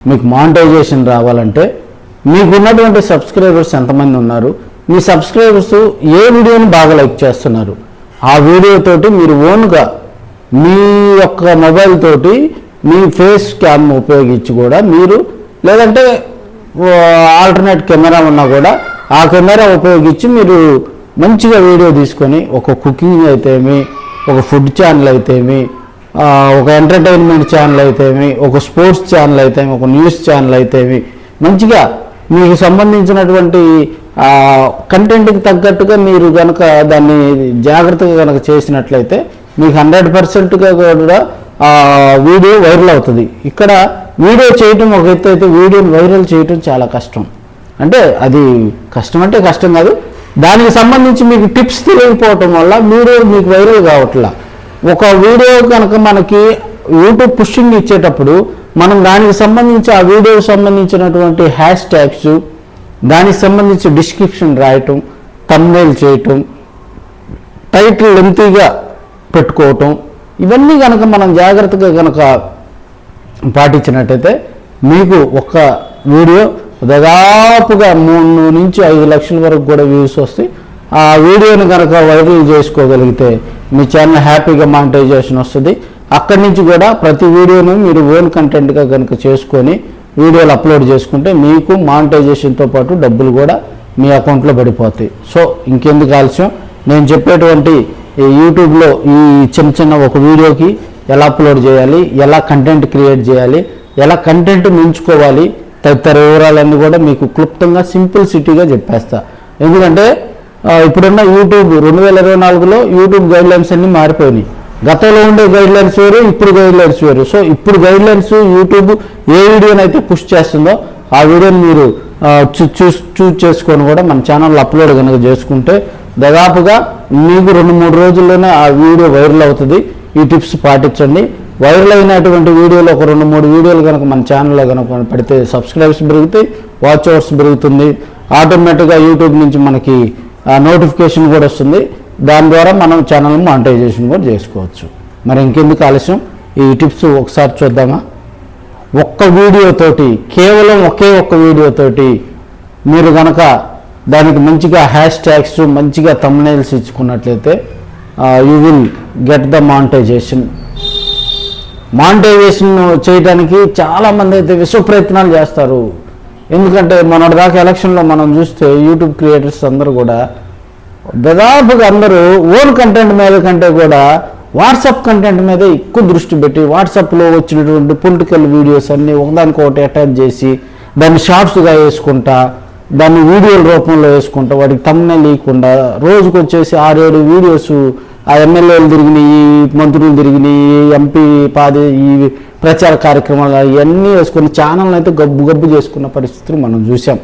మీకు మానిటైజేషన్ రావాలంటే మీకు ఉన్నటువంటి సబ్స్క్రైబర్స్ ఎంతమంది ఉన్నారు? మీ సబ్స్క్రైబర్స్ ఏ వీడియోని బాగా లైక్ చేస్తున్నారు? ఆ వీడియోతోటి మీరు ఓన్గా మీ యొక్క మొబైల్ తోటి మీ ఫేస్ క్యామ్ ఉపయోగించి కూడా మీరు లేదంటే ఆల్టర్నేట్ కెమెరా ఉన్నా కూడా ఆ కెమెరా ఉపయోగించి మీరు మంచిగా వీడియో తీసుకొని ఒక కుకింగ్ అయితేమి ఒక ఫుడ్ ఛానల్ అయితేమి ఒక ఎంటర్టైన్మెంట్ ఛానల్ అయితేమి ఒక స్పోర్ట్స్ ఛానల్ అయితేమి ఒక న్యూస్ ఛానల్ అయితేమి మంచిగా మీకు సంబంధించినటువంటి కంటెంట్కి తగ్గట్టుగా మీరు కనుక దాన్ని జాగ్రత్తగా కనుక చేసినట్లయితే మీకు హండ్రెడ్ పర్సెంట్గా కూడా ఆ వీడియో వైరల్ అవుతుంది. ఇక్కడ వీడియో చేయటం ఒక ఎత్తు అయితే వీడియోని వైరల్ చేయటం చాలా కష్టం. అంటే అది కష్టం అంటే కష్టం కాదు. దానికి సంబంధించి మీకు టిప్స్ తెలియకపోవటం వల్ల వీడియో మీకు వైరల్ కావట్లా. ఒక వీడియో కనుక మనకి యూట్యూబ్ పుషింగ్ ఇచ్చేటప్పుడు మనం దానికి సంబంధించి ఆ వీడియోకి సంబంధించినటువంటి హ్యాష్ ట్యాగ్స్ దానికి సంబంధించి డిస్క్రిప్షన్ రాయటం తమ్నేల్ చేయటం టైటిల్ లెంతీగా పెట్టుకోవటం ఇవన్నీ కనుక మనం జాగ్రత్తగా కనుక పాటించినట్టయితే మీకు ఒక వీడియో దాదాపుగా మూడు నుంచి ఐదు లక్షల వరకు కూడా వ్యూస్ వస్తాయి. ఆ వీడియోని కనుక వైరల్ చేసుకోగలిగితే మీ ఛానల్ హ్యాపీగా మానిటైజేషన్ వస్తుంది. అక్కడి నుంచి కూడా ప్రతి వీడియోను మీరు ఓన్ కంటెంట్గా కనుక చేసుకొని వీడియోలు అప్లోడ్ చేసుకుంటే మీకు మానిటైజేషన్తో పాటు డబ్బులు కూడా మీ అకౌంట్లో పడిపోతాయి. సో ఇంకెందుకు ఆలస్యం? నేను చెప్పేటువంటి ఈ యూట్యూబ్లో ఈ చిన్న చిన్న ఒక వీడియోకి ఎలా అప్లోడ్ చేయాలి ఎలా కంటెంట్ క్రియేట్ చేయాలి ఎలా కంటెంట్ మించుకోవాలి తదితర వివరాలన్నీ కూడా మీకు క్లుప్తంగా సింపుల్ సిటీగా చెప్పేస్తా. ఎందుకంటే ఇప్పుడున్న యూట్యూబ్ రెండు వేల ఇరవై నాలుగులో యూట్యూబ్ గైడ్ లైన్స్ అన్నీ మారిపోయినాయి. గతంలో ఉండే గైడ్ లైన్స్ వేరు ఇప్పుడు గైడ్ లైన్స్ వేరు. సో ఇప్పుడు గైడ్ లైన్స్ యూట్యూబ్ ఏ వీడియోని అయితే పుష్ చేస్తుందో ఆ వీడియోని మీరు చూ- చూస్ చూస్ చేసుకొని కూడా మన ఛానల్లో అప్లోడ్ కనుక చేసుకుంటే దాదాపుగా మీకు రెండు మూడు రోజుల్లోనే ఆ వీడియో వైరల్ అవుతుంది. ఈ టిప్స్ పాటించండి. వైరల్ అయినటువంటి వీడియోలు ఒక రెండు మూడు వీడియోలు కనుక మన ఛానల్లో కనుక పడితే సబ్స్క్రైబ్స్ పెరుగుతాయి వాచ్ అవర్స్ పెరుగుతుంది. ఆటోమేటిక్గా యూట్యూబ్ నుంచి మనకి నోటిఫికేషన్ కూడా వస్తుంది. దాని ద్వారా మనం ఛానల్ మానిటైజేషన్ కూడా చేసుకోవచ్చు. మరి ఇంకెందుకు ఆలస్యం? ఈ టిప్స్ ఒకసారి చూద్దామా? ఒక్క వీడియోతోటి కేవలం ఒకే ఒక్క వీడియోతోటి మీరు కనుక దానికి మంచిగా హ్యాష్ ట్యాగ్స్ మంచిగా thumbnails ఇచ్చుకున్నట్లయితే you will get the monetization monetization చేయడానికి చాలామంది అయితే విశ్వ ప్రయత్నాలు చేస్తారు. ఎందుకంటే మొన్నటిదాకా ఎలక్షన్లో మనం చూస్తే యూట్యూబ్ క్రియేటర్స్ అందరూ కూడా దాదాపుగా అందరూ ఓన్ కంటెంట్ మీద కంటే కూడా వాట్సాప్ కంటెంట్ మీద ఎక్కువ దృష్టి పెట్టి వాట్సాప్లో వచ్చినటువంటి పొలిటికల్ వీడియోస్ అన్నీ ఒకదానికొకటి అటాచ్ చేసి దాన్ని షార్ట్స్గా వేసుకుంటా దాన్ని వీడియోల రూపంలో వేసుకుంటా వాటికి తమ్మునే లేకుండా రోజుకు వచ్చేసి ఆరేడు వీడియోస్ ఆ ఎమ్మెల్యేలు తిరిగినాయి మంత్రులు తిరిగినాయి ఎంపీ పాది ఈ ప్రచార కార్యక్రమాలు ఇవన్నీ వేసుకుని ఛానల్ అయితే గబ్బు గబ్బు చేసుకున్న పరిస్థితులు మనం చూసాం